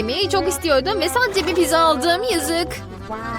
yemeyi çok istiyordum ve sadece bir pizza aldım yazık.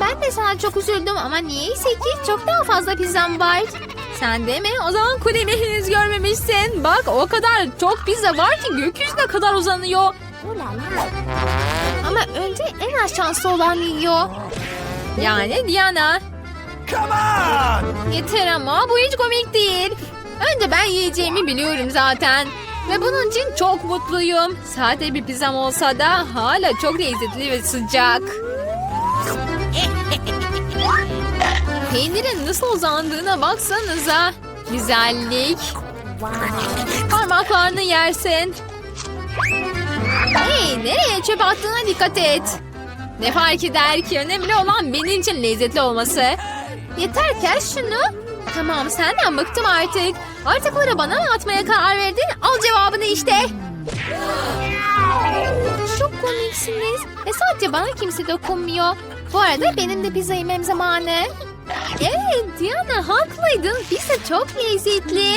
Ben de sana çok üzüldüm ama niyeyse ki çok daha fazla pizzam var. Sen de mi? O zaman kulemi henüz görmemişsin. Bak o kadar çok pizza var ki gökyüzüne kadar uzanıyor. Ama önce en az şanslı olan yiyor. Yani Diana. Come on! Yeter ama bu hiç komik değil. Önce ben yiyeceğimi biliyorum zaten. Ve bunun için çok mutluyum. Sade bir pizzam olsa da hala çok lezzetli ve sıcak. Peynirin nasıl uzandığına baksanıza. Güzellik. Parmaklarını yersin. Hey nereye çöp attığına dikkat et. Ne fark eder ki önemli olan benim için lezzetli olması. Yeter kes şunu. Tamam senden bıktım artık. Artıkları bana mı atmaya karar verdin? Al cevabını işte. Çok komiksiniz. Ve sadece bana kimse dokunmuyor. Bu arada benim de pizza yemem zamanı. Evet Diana haklıydın. Pizza çok lezzetli.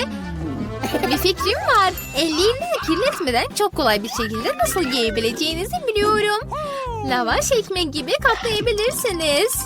Bir fikrim var. Ellerini kirletmeden çok kolay bir şekilde nasıl yiyebileceğinizi biliyorum. Lavaş ekmek gibi katlayabilirsiniz.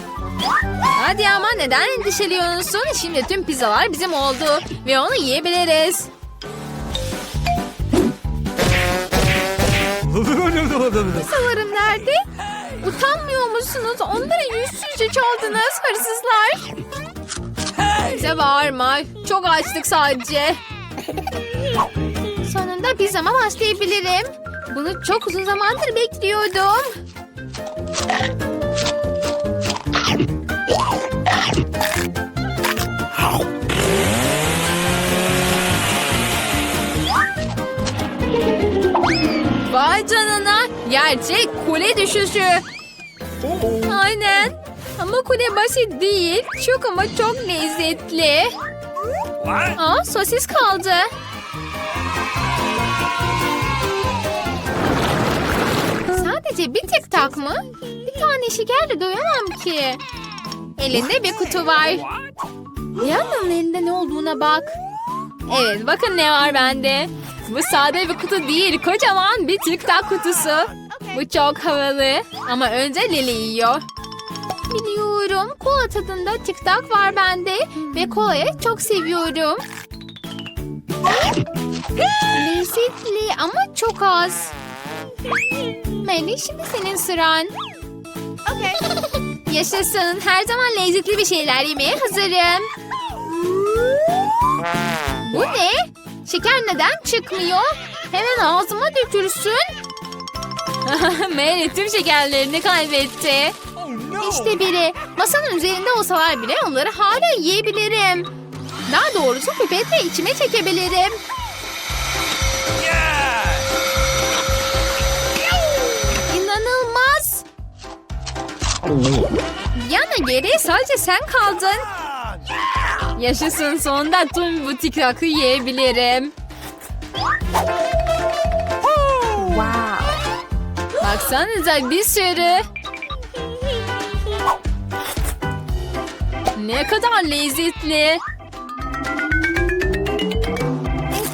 Hadi ama neden endişeliyorsun? Şimdi tüm pizzalar bizim oldu ve onu yiyebiliriz. Pizzalarım nerede? Utanmıyor musunuz? Onları yüzsüzce çaldınız hırsızlar. Bize bağırma. Çok açtık sadece. Sonunda pizzama başlayabilirim. Bunu çok uzun zamandır bekliyordum. Gerçek kule düşüşü. Aynen. Ama kule basit değil. Çok ama çok lezzetli. Aa sosis kaldı. Sadece bir tek tak mı? Bir tane şekerle doyamam ki. Elinde bir kutu var. Yanın elinde ne olduğuna bak. Evet bakın ne var bende. Bu sade bir kutu değil kocaman bir tic tac kutusu. Bu çok havalı ama önce Lili yiyor. Biliyorum kola tadında tic tac var bende ve kolayı çok seviyorum. Lezzetli ama çok az. Melih şimdi senin sıran. Yaşasın her zaman lezzetli bir şeyler yemeye hazırım. Bu ne? Şeker neden çıkmıyor? Hemen ağzıma dökülsün. Mary tüm şekerlerini kaybetti. İşte biri. Masanın üzerinde olsalar bile onları hala yiyebilirim. Daha doğrusu pipetle içime çekebilirim. İnanılmaz. Yana geriye sadece sen kaldın. Yaşasın sonunda tüm bu tiktakı yiyebilirim. Baksanıza bir sürü. Ne kadar lezzetli.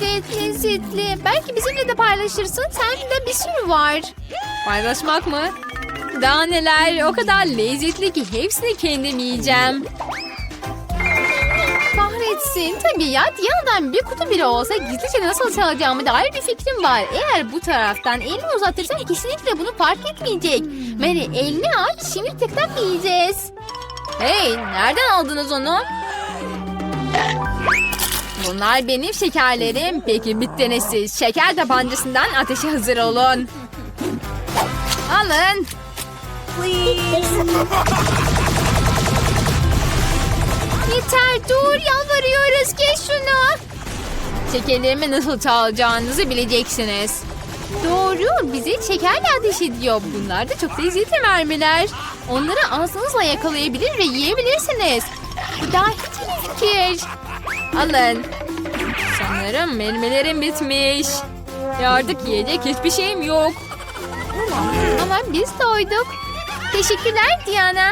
Evet lezzetli. Belki bizimle de paylaşırsın. Sende bir sürü var. Paylaşmak mı? Daha neler o kadar lezzetli ki hepsini kendim yiyeceğim. Kahretsin. Tabii ya Diyana'dan bir kutu bile olsa gizlice nasıl çalacağımı dair bir fikrim var. Eğer bu taraftan elini uzatırsan kesinlikle bunu fark etmeyecek. Mary elini aç şimdi tek tak yiyeceğiz. Hey nereden aldınız onu? Bunlar benim şekerlerim. Peki bittiniz siz. Şeker tabancasından ateşe hazır olun. Alın. Yeter dur yalvarıyoruz kes şunu. Şekerlerimi nasıl çalacağınızı bileceksiniz. Doğru, bizi şekerle ateş ediyor. Bunlar da çok lezzetli mermiler. Onları ağzınızla yakalayabilir ve yiyebilirsiniz. Bu daha hiç iyi fikir. Alın. Sanırım mermilerim bitmiş. Ve artık yiyecek hiçbir şeyim yok. Ama biz doyduk. Teşekkürler Diana.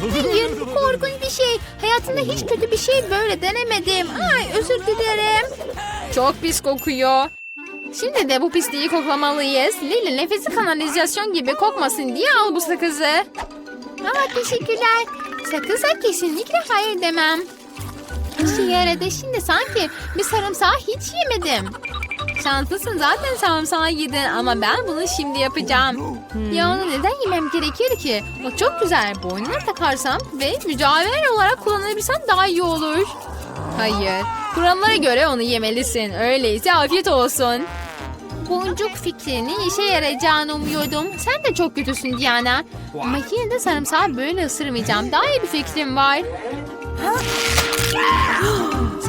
Hayır, bu korkunç bir şey. Hayatımda hiç kötü bir şey böyle denemedim. Ay, özür dilerim. Çok pis kokuyor. Şimdi de bu pisliği koklamalıyız. Lili nefesi kanalizasyon gibi kokmasın diye al bu sakızı. Aa, teşekkürler. Sakıza kesinlikle hayır demem. İşe yaradı. Şimdi sanki bir sarımsağı hiç yemedim. Şanslısın zaten sarımsağı yedin ama ben bunu şimdi yapacağım. Ya onu neden yemem gerekir ki? O çok güzel. Boynuna takarsam ve mücadele olarak kullanabilsem daha iyi olur. Hayır. Kurallara göre onu yemelisin. Öyleyse afiyet olsun. Boncuk fikrinin işe yarayacağını umuyordum. Sen de çok kötüsün Diana. Ama yine de sarımsağı böyle ısırmayacağım. Daha iyi bir fikrim var.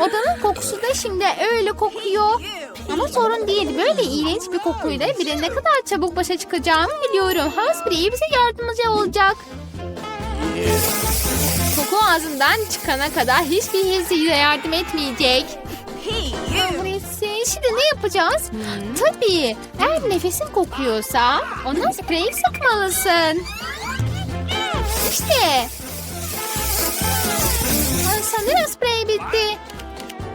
Odanın kokusu da şimdi öyle kokuyor. Ama sorun değil. Böyle iğrenç bir kokuyla bile ne kadar çabuk başa çıkacağımı biliyorum. Hansbury bize yardımcı olacak. Koku ağzından çıkana kadar hiçbir his size yardım etmeyecek. Şimdi ne yapacağız? Tabii, eğer nefesin kokuyorsa ona sprey sıkmalısın. İşte. Sanırım sprey bitti.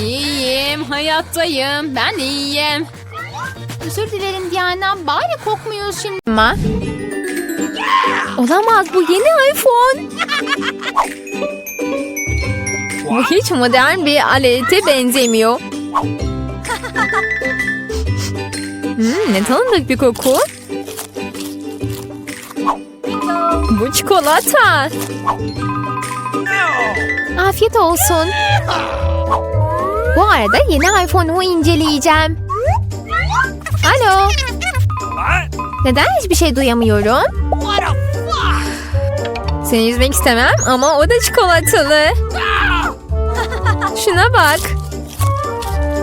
İyiyim, hayattayım. Ben iyiyim. Özür dilerim Diana. Bari kokmuyoruz şimdi. Ama... Olamaz bu yeni iPhone. Bu hiç modern bir alete benzemiyor. Hmm, ne tanıdık bir koku. Bu çikolata. Afiyet olsun. Bu arada yeni iPhone'umu inceleyeceğim. Alo. Neden hiçbir şey duyamıyorum? Seni üzmek istemem ama o da çikolatalı. Şuna bak.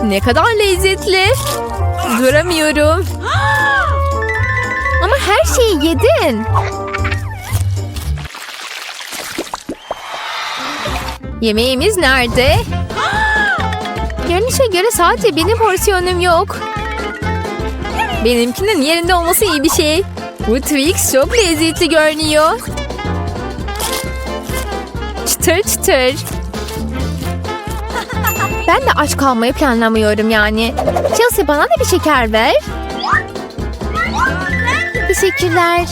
Ne kadar lezzetli. Duramıyorum. Ama her şeyi yedin. Yemeğimiz nerede? Görünüşe göre sadece benim porsiyonum yok. Benimkinin yerinde olması iyi bir şey. Bu Twix çok lezzetli görünüyor. Çıtır çıtır. Ben de aç kalmayı planlamıyorum yani. Chelsea bana da bir şeker ver. Teşekkürler.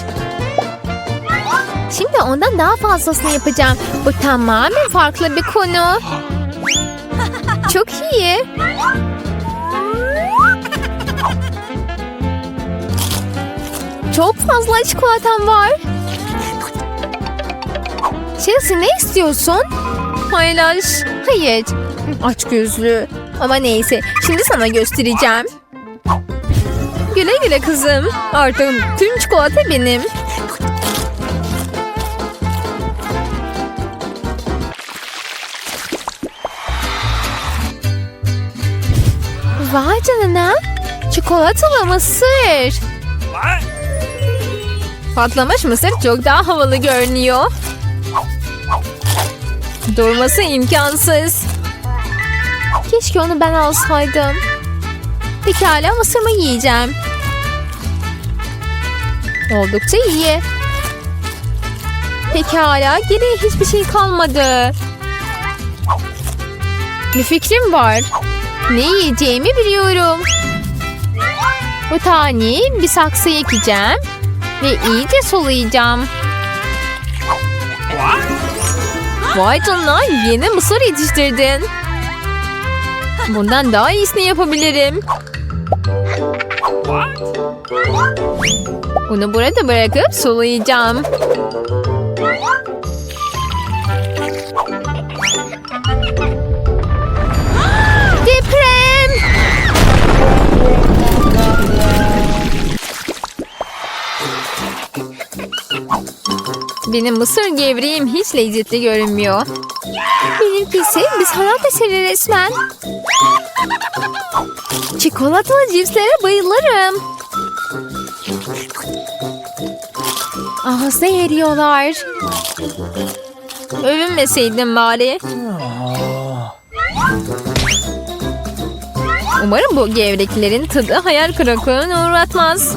Şimdi ondan daha fazlasını yapacağım. Bu tamamen farklı bir konu. Çok iyi. Çok fazla çikolatam var. Chelsea ne istiyorsun? Paylaş. Hayır. Aç gözlü. Ama neyse. Şimdi sana göstereceğim. Güle güle kızım. Artık tüm çikolata benim. Vay canına. Çikolatalı mısır. Patlamış mısır çok daha havalı görünüyor. Durması imkansız. Keşke onu ben alsaydım. Pekala mısırımı yiyeceğim. Oldukça iyi. Pekala geriye hiçbir şey kalmadı. Bir fikrim var. Ne yiyeceğimi biliyorum. Bu taneyi bir saksıya ekeceğim. Ve iyice sulayacağım. Vay canına yeni mısır yetiştirdin. Bundan daha iyisini yapabilirim. Bunu burada bırakıp sulayacağım. Benim mısır gevreğim hiç lezzetli görünmüyor. Benimkisi bir sanat eseri resmen. Çikolatalı cipslere bayılırım. Ağızda eriyorlar. Övünmeseydim bari. Umarım bu gevreklerin tadı hayal kırıklığına uğratmaz.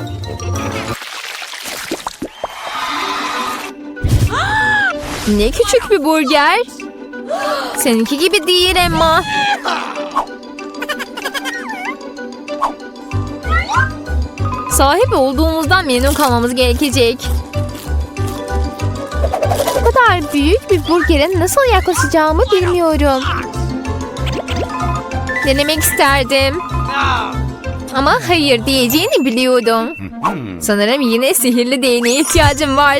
Ne küçük bir burger. Seninki gibi değil Emma. Sahibi olduğumuzdan memnun kalmamız gerekecek. Bu kadar büyük bir burgere nasıl yaklaşacağımı bilmiyorum. Denemek isterdim. Ama hayır diyeceğini biliyordum. Sanırım yine sihirli değneğe ihtiyacım var.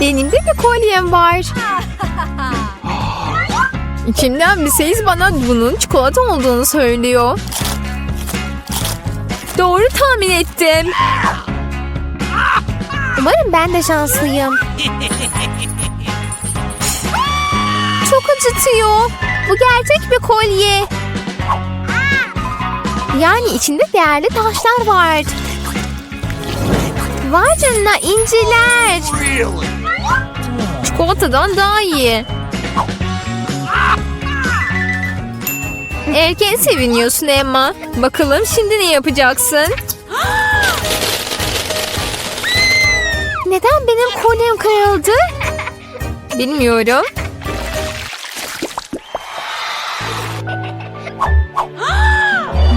Benim de bir kolyem var. İçimden bir ses bana bunun çikolata olduğunu söylüyor. Doğru tahmin ettim. Umarım ben de şanslıyım. Çok acıtıyor. Bu gerçek bir kolye. Yani içinde değerli taşlar var. Vay canına inciler. Really? Çikolatadan daha iyi. Erken seviniyorsun Emma. Bakalım şimdi ne yapacaksın? Neden benim kolyem kırıldı? Bilmiyorum.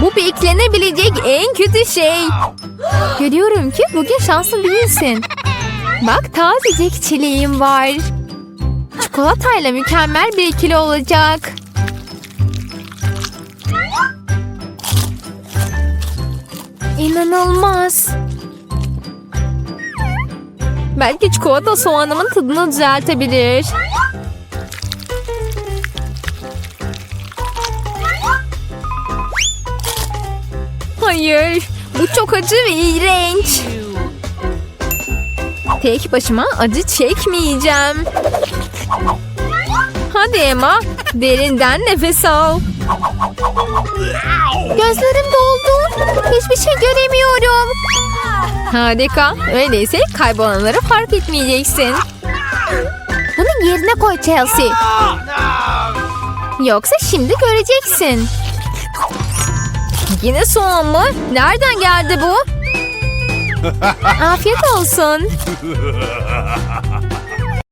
Bu beklenebilecek en kötü şey. Görüyorum ki bugün şanslı değilsin. Bak tazecik çileğim var. Çikolatayla mükemmel bir ikili olacak. İnanılmaz. Belki çikolata soğanımın tadını düzeltebilir. Hayır, bu çok acı ve iğrenç. Tek başıma acı çekmeyeceğim. Hadi Emma, derinden nefes al. Gözlerim doldu. Hiçbir şey göremiyorum. Harika. Öyleyse kaybolanları fark etmeyeceksin. Bunu yerine koy Chelsea. Yoksa şimdi göreceksin. Yine soğan mı? Nereden geldi bu? Afiyet olsun.